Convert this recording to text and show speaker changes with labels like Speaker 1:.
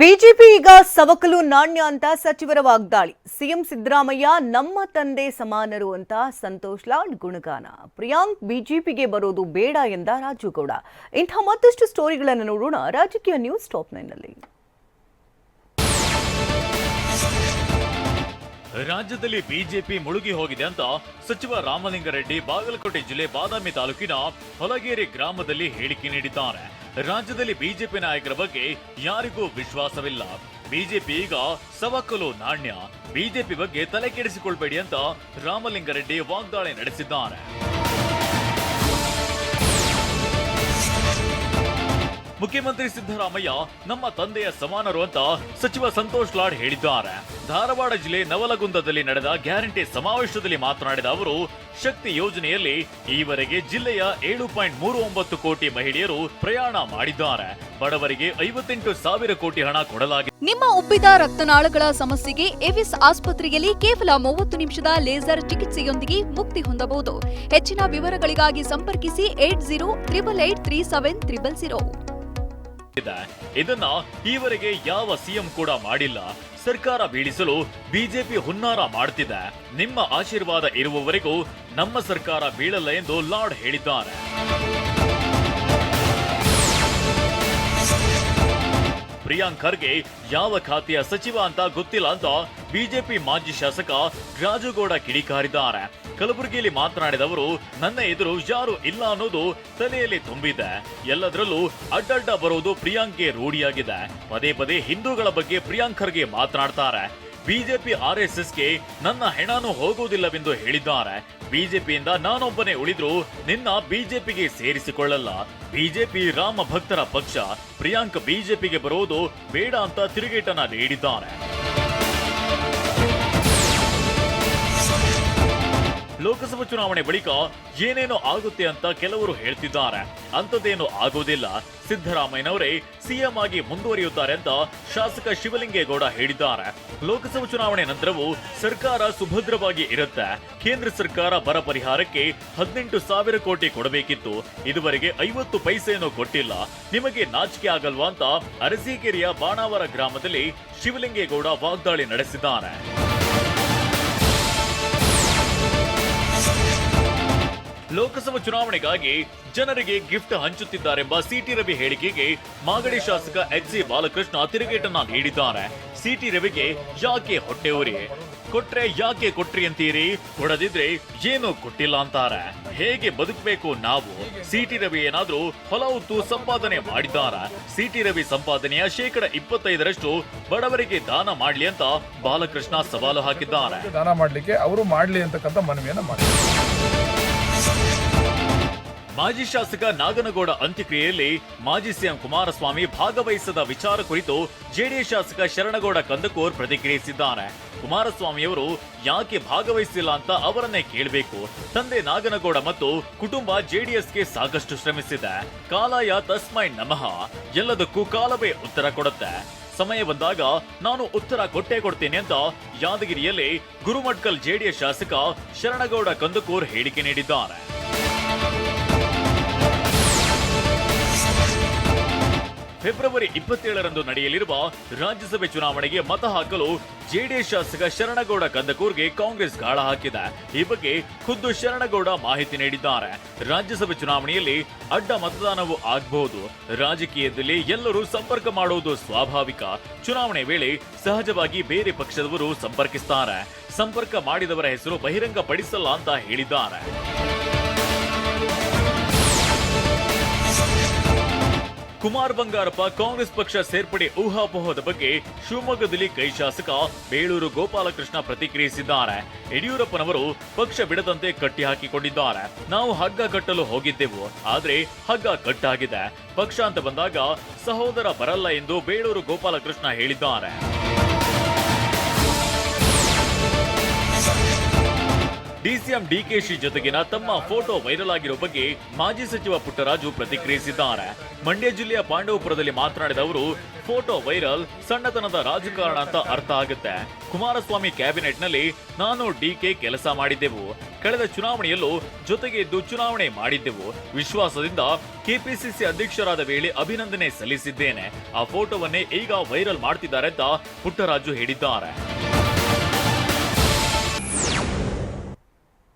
Speaker 1: BJP ಈಗ ಸವಕಲು ನಾಣ್ಯ ಅಂತ ಸಚಿವರ ವಾಗ್ದಾಳಿ. ಸಿಎಂ ಸಿದ್ದರಾಮಯ್ಯ ನಮ್ಮ ತಂದೆ ಸಮಾನರು ಅಂತ ಸಂತೋಷ್ ಲಾಲ್ ಗುಣಗಾನ. ಪ್ರಿಯಾಂಕ್ ಬಿಜೆಪಿಗೆ ಬರೋದು ಬೇಡ ಎಂದ ರಾಜುಗೌಡ. ಇಂಥ ಮತ್ತಷ್ಟು ಸ್ಟೋರಿಗಳನ್ನು ನೋಡೋಣ ರಾಜಕೀಯ ನ್ಯೂಸ್ ಟಾಪ್ ನೈನ್ನಲ್ಲಿ.
Speaker 2: ರಾಜ್ಯದಲ್ಲಿ ಬಿಜೆಪಿ ಮುಳುಗಿ ಹೋಗಿದೆ ಅಂತ ಸಚಿವ ರಾಮಲಿಂಗಾರೆಡ್ಡಿ ಬಾಗಲಕೋಟೆ ಜಿಲ್ಲೆ ಬಾದಾಮಿ ತಾಲೂಕಿನ ಹೊಲಗೇರಿ ಗ್ರಾಮದಲ್ಲಿ ಹೇಳಿಕೆ ನೀಡಿದ್ದಾರೆ. ರಾಜ್ಯದಲ್ಲಿ ಬಿಜೆಪಿ ನಾಯಕರ ಬಗ್ಗೆ ಯಾರಿಗೂ ವಿಶ್ವಾಸವಿಲ್ಲ. ಬಿಜೆಪಿ ಈಗ ಸವಕಲು ನಾಣ್ಯ. ಬಿಜೆಪಿ ಬಗ್ಗೆ ತಲೆ ಕೆಡಿಸಿಕೊಳ್ಬೇಡಿ ಅಂತ ರಾಮಲಿಂಗಾರೆಡ್ಡಿ ವಾಗ್ದಾಳಿ ನಡೆಸಿದ್ದಾರೆ. ಮುಖ್ಯಮಂತ್ರಿ ಸಿದ್ದರಾಮಯ್ಯ ನಮ್ಮ ತಂದೆಯ ಸಮಾನರು ಅಂತ ಸಚಿವ ಸಂತೋಷ್ ಲಾಡ್ ಹೇಳಿದ್ದಾರೆ. ಧಾರವಾಡ ಜಿಲ್ಲೆ ನವಲಗುಂದದಲ್ಲಿ ನಡೆದ ಗ್ಯಾರಂಟಿ ಸಮಾವೇಶದಲ್ಲಿ ಮಾತನಾಡಿದ ಅವರು, ಶಕ್ತಿ ಯೋಜನೆಯಲ್ಲಿ ಈವರೆಗೆ ಜಿಲ್ಲೆಯ ಏಳು ಪಾಯಿಂಟ್ ಮೂರು ಒಂಬತ್ತು ಕೋಟಿ ಮಹಿಳೆಯರು ಪ್ರಯಾಣ ಮಾಡಿದ್ದಾರೆ. ಬಡವರಿಗೆ ಐವತ್ತೆಂಟು ಸಾವಿರ ಕೋಟಿ ಹಣ ಕೊಡಲಾಗಿದೆ.
Speaker 3: ನಿಮ್ಮ ಉಬ್ಬಿದ ರಕ್ತನಾಳಗಳ ಸಮಸ್ಯೆಗೆ ಎವಿಸ್ ಆಸ್ಪತ್ರೆಯಲ್ಲಿ ಕೇವಲ ಮೂವತ್ತು ನಿಮಿಷದ ಲೇಸರ್ ಚಿಕಿತ್ಸೆಯೊಂದಿಗೆ ಮುಕ್ತಿ ಹೊಂದಬಹುದು. ಹೆಚ್ಚಿನ ವಿವರಗಳಿಗಾಗಿ ಸಂಪರ್ಕಿಸಿ eight zero triple eight three seven triple zero.
Speaker 2: ಇದೆ. ಇದನ್ನ ಈವರೆಗೆ ಯಾವ ಸಿಎಂ ಕೂಡ ಮಾಡಿಲ್ಲ. ಸರ್ಕಾರ ಬೀಳಿಸಲು ಬಿಜೆಪಿ ಹುನ್ನಾರ ಮಾಡ್ತಿದೆ. ನಿಮ್ಮ ಆಶೀರ್ವಾದ ಇರುವವರೆಗೂ ನಮ್ಮ ಸರ್ಕಾರ ಬೀಳಲ್ಲ ಎಂದು ಲಾರ್ಡ್ ಹೇಳಿದ್ದಾರೆ. ಪ್ರಿಯಾಂಕ್ ಖರ್ಗೆ ಯಾವ ಖಾತೆಯ ಸಚಿವ ಅಂತ ಗೊತ್ತಿಲ್ಲ ಅಂತ ಬಿಜೆಪಿ ಮಾಜಿ ಶಾಸಕ ರಾಜುಗೌಡ ಕಿಡಿಕಾರಿದ್ದಾರೆ. ಕಲಬುರಗಿಯಲ್ಲಿ ಮಾತನಾಡಿದವರು, ನನ್ನ ಎದುರು ಯಾರು ಇಲ್ಲ ಅನ್ನೋದು ತಲೆಯಲ್ಲಿ ತುಂಬಿದೆ. ಎಲ್ಲದರಲ್ಲೂ ಅಡ್ಡಡ್ಡ ಬರೋದು ಪ್ರಿಯಾಂಕ್ಗೆ ರೂಢಿಯಾಗಿದೆ. ಪದೇ ಪದೇ ಹಿಂದೂಗಳ ಬಗ್ಗೆ ಪ್ರಿಯಾಂಕ್ ಖರ್ಗೆ ಮಾತನಾಡ್ತಾರೆ. ಬಿಜೆಪಿ ಆರ್ಎಸ್ಎಸ್ಗೆ ನನ್ನ ಹೆಣನೂ ಹೋಗುವುದಿಲ್ಲವೆಂದು ಹೇಳಿದ್ದಾರೆ. ಬಿಜೆಪಿಯಿಂದ ನಾನೊಬ್ಬನೇ ಉಳಿದ್ರು ನಿನ್ನ ಬಿಜೆಪಿಗೆ ಸೇರಿಸಿಕೊಳ್ಳಲ್ಲ. ಬಿಜೆಪಿ ರಾಮ ಭಕ್ತರ ಪಕ್ಷ. ಪ್ರಿಯಾಂಕ್ ಬಿಜೆಪಿಗೆ ಬರುವುದು ಬೇಡ ಅಂತ ತಿರುಗೇಟನ ನೀಡಿದ್ದಾರೆ. ಲೋಕಸಭಾ ಚುನಾವಣೆ ಬಳಿಕ ಏನೇನು ಆಗುತ್ತೆ ಅಂತ ಕೆಲವರು ಹೇಳ್ತಿದ್ದಾರೆ. ಅಂಥದ್ದೇನು ಆಗೋದಿಲ್ಲ. ಸಿದ್ದರಾಮಯ್ಯನವರೇ ಸಿಎಂ ಆಗಿ ಮುಂದುವರಿಯುತ್ತಾರೆ ಅಂತ ಶಾಸಕ ಶಿವಲಿಂಗೇಗೌಡ ಹೇಳಿದ್ದಾರೆ. ಲೋಕಸಭಾ ಚುನಾವಣೆ ನಂತರವೂ ಸರ್ಕಾರ ಸುಭದ್ರವಾಗಿ ಇರುತ್ತೆ. ಕೇಂದ್ರ ಸರ್ಕಾರ ಬರ ಪರಿಹಾರಕ್ಕೆ ಹದಿನೆಂಟು ಸಾವಿರ ಕೋಟಿ ಕೊಡಬೇಕಿತ್ತು. ಇದುವರೆಗೆ ಐವತ್ತು ಪೈಸೆಯನ್ನು ಕೊಟ್ಟಿಲ್ಲ. ನಿಮಗೆ ನಾಚಿಕೆ ಆಗಲ್ವಾ ಅಂತ ಅರಸೀಕೆರೆಯ ಬಾಣಾವರ ಗ್ರಾಮದಲ್ಲಿ ಶಿವಲಿಂಗೇಗೌಡ ವಾಗ್ದಾಳಿ ನಡೆಸಿದ್ದಾರೆ. podcast. ಲೋಕಸಭಾ ಚುನಾವಣೆಗಾಗಿ ಜನರಿಗೆ ಗಿಫ್ಟ್ ಹಂಚುತ್ತಿದ್ದಾರೆಂಬ ಸಿಟಿ ರವಿ ಹೇಳಿಕೆಗೆ ಮಾಗಡಿ ಶಾಸಕ ಎಚ್ ಸಿ ಬಾಲಕೃಷ್ಣ ತಿರುಗೇಟನ್ನ ನೀಡಿದ್ದಾರೆ. ಸಿಟಿ ರವಿಗೆ ಯಾಕೆ ಹೊಟ್ಟೆ ಉರಿ? ಕೊಟ್ರೆ ಯಾಕೆ ಕೊಟ್ರಿ ಅಂತೀರಿ? ಕೊಡದಿದ್ರೆ ಏನು ಕೊಟ್ಟಿಲ್ಲ ಅಂತಾರೆ. ಹೇಗೆ ಬದುಕಬೇಕು ನಾವು? ಸಿಟಿ ರವಿ ಏನಾದ್ರೂ ಹೊಲ ಸಂಪಾದನೆ ಮಾಡಿದ್ದಾರ? ಸಿಟಿ ರವಿ ಸಂಪಾದನೆಯ ಶೇಕಡ ಇಪ್ಪತ್ತೈದರಷ್ಟು ಬಡವರಿಗೆ ದಾನ ಮಾಡ್ಲಿ ಅಂತ ಬಾಲಕೃಷ್ಣ ಸವಾಲು ಹಾಕಿದ್ದಾರೆ.
Speaker 4: ದಾನ ಮಾಡ್ಲಿಕ್ಕೆ ಅವರು ಮಾಡ್ಲಿ ಅಂತಕ್ಕಂಥ ಮನವಿಯನ್ನ ಮಾಡಿ
Speaker 2: ಮಾಜಿ ಶಾಸಕ ನಾಗನಗೌಡ ಅಂತ್ಯಕ್ರಿಯೆಯಲ್ಲಿ ಮಾಜಿ ಸಿಎಂ ಕುಮಾರಸ್ವಾಮಿ ಭಾಗವಹಿಸದ ವಿಚಾರ ಕುರಿತು ಜೆಡಿಎಸ್ ಶಾಸಕ ಶರಣಗೌಡ ಕಂದಕೂರ್ ಪ್ರತಿಕ್ರಿಯಿಸಿದ್ದಾರೆ. ಕುಮಾರಸ್ವಾಮಿಯವರು ಯಾಕೆ ಭಾಗವಹಿಸಿಲ್ಲ ಅಂತ ಅವರನ್ನೇ ಕೇಳಬೇಕು. ತಂದೆ ನಾಗನಗೌಡ ಮತ್ತು ಕುಟುಂಬ ಜೆಡಿಎಸ್ಗೆ ಸಾಕಷ್ಟು ಶ್ರಮಿಸಿದೆ. ಕಾಲಾಯ ತಸ್ಮೈ ನಮಃ. ಎಲ್ಲದಕ್ಕೂ ಕಾಲವೇ ಉತ್ತರ ಕೊಡುತ್ತೆ. ಸಮಯ ಬಂದಾಗ ನಾನು ಉತ್ತರ ಕೊಟ್ಟೇ ಕೊಡ್ತೇನೆ ಅಂತ ಯಾದಗಿರಿಯಲ್ಲಿ ಗುರುಮಟ್ಕಲ್ ಜೆಡಿಎಸ್ ಶಾಸಕ ಶರಣಗೌಡ ಕಂದಕೂರ್ ಹೇಳಿಕೆ ನೀಡಿದ್ದಾರೆ. ಫೆಬ್ರವರಿ ಇಪ್ಪತ್ತೇಳರಂದು ನಡೆಯಲಿರುವ ರಾಜ್ಯಸಭೆ ಚುನಾವಣೆಗೆ ಮತ ಹಾಕಲು ಜೆಡಿಎಸ್ ಶಾಸಕ ಶರಣಗೌಡ ಕಂದಕೂರ್ಗೆ ಕಾಂಗ್ರೆಸ್ ಗಾಳ ಹಾಕಿದೆ ಈ ಬಗ್ಗೆ ಖುದ್ದು ಶರಣಗೌಡ ಮಾಹಿತಿ ನೀಡಿದ್ದಾರೆ. ರಾಜ್ಯಸಭೆ ಚುನಾವಣೆಯಲ್ಲಿ ಅಡ್ಡ ಮತದಾನವೂ ಆಗಬಹುದು. ರಾಜಕೀಯದಲ್ಲಿ ಎಲ್ಲರೂ ಸಂಪರ್ಕ ಮಾಡುವುದು ಸ್ವಾಭಾವಿಕ. ಚುನಾವಣೆ ವೇಳೆ ಸಹಜವಾಗಿ ಬೇರೆ ಪಕ್ಷದವರು ಸಂಪರ್ಕಿಸುತ್ತಾರೆ ಸಂಪರ್ಕ ಮಾಡಿದವರ ಹೆಸರು ಬಹಿರಂಗ ಪಡಿಸಲ್ಲ ಅಂತ ಹೇಳಿದ್ದಾರೆ. ಕುಮಾರ್ ಬಂಗಾರಪ್ಪ ಕಾಂಗ್ರೆಸ್ ಪಕ್ಷ ಸೇರ್ಪಡೆ ಊಹಾಪೋಹದ ಬಗ್ಗೆ ಶಿವಮೊಗ್ಗದಲ್ಲಿ ಕೈ ಶಾಸಕ ಬೇಳೂರು ಗೋಪಾಲಕೃಷ್ಣ ಪ್ರತಿಕ್ರಿಯಿಸಿದ್ದಾರೆ. ಯಡಿಯೂರಪ್ಪನವರು ಪಕ್ಷ ಬಿಡದಂತೆ ಕಟ್ಟಿ ಹಾಕಿಕೊಂಡಿದ್ದಾರೆ ನಾವು ಹಗ್ಗ ಕಟ್ಟಲು ಹೋಗಿದ್ದೆವು. ಆದ್ರೆ ಹಗ್ಗ ಕಟ್ಟಾಗಿದೆ. ಪಕ್ಷ ಅಂತ ಬಂದಾಗ ಸಹೋದರ ಬರಲ್ಲ ಎಂದು ಬೇಳೂರು ಗೋಪಾಲಕೃಷ್ಣ ಹೇಳಿದ್ದಾರೆ. ಡಿಸಿಎಂ ಡಿಕೆಶಿ ಜೊತೆಗಿನ ತಮ್ಮ ಫೋಟೋ ವೈರಲ್ ಆಗಿರೋ ಬಗ್ಗೆ ಮಾಜಿ ಸಚಿವ ಪುಟ್ಟರಾಜು ಪ್ರತಿಕ್ರಿಯಿಸಿದ್ದಾರೆ. ಮಂಡ್ಯ ಜಿಲ್ಲೆಯ ಪಾಂಡವಪುರದಲ್ಲಿ ಮಾತನಾಡಿದ ಅವರು, ಫೋಟೋ ವೈರಲ್ ಸಣ್ಣತನದ ರಾಜಕಾರಣ ಅಂತ ಅರ್ಥ ಆಗುತ್ತೆ. ಕುಮಾರಸ್ವಾಮಿ ಕ್ಯಾಬಿನೆಟ್ನಲ್ಲಿ ನಾನು ಡಿಕೆ ಕೆಲಸ ಮಾಡಿದ್ದೆವು. ಕಳೆದ ಚುನಾವಣೆಯಲ್ಲೂ ಜೊತೆಗೆ ಇದ್ದು ಚುನಾವಣೆ ಮಾಡಿದ್ದೆವು. ವಿಶ್ವಾಸದಿಂದ ಕೆಪಿಸಿಸಿ ಅಧ್ಯಕ್ಷರಾದ ವೇಳೆ ಅಭಿನಂದನೆ ಸಲ್ಲಿಸಿದ್ದೇನೆ. ಆ ಫೋಟೋವನ್ನೇ ಈಗ ವೈರಲ್ ಮಾಡ್ತಿದ್ದಾರೆ ಅಂತ ಪುಟ್ಟರಾಜು ಹೇಳಿದ್ದಾರೆ.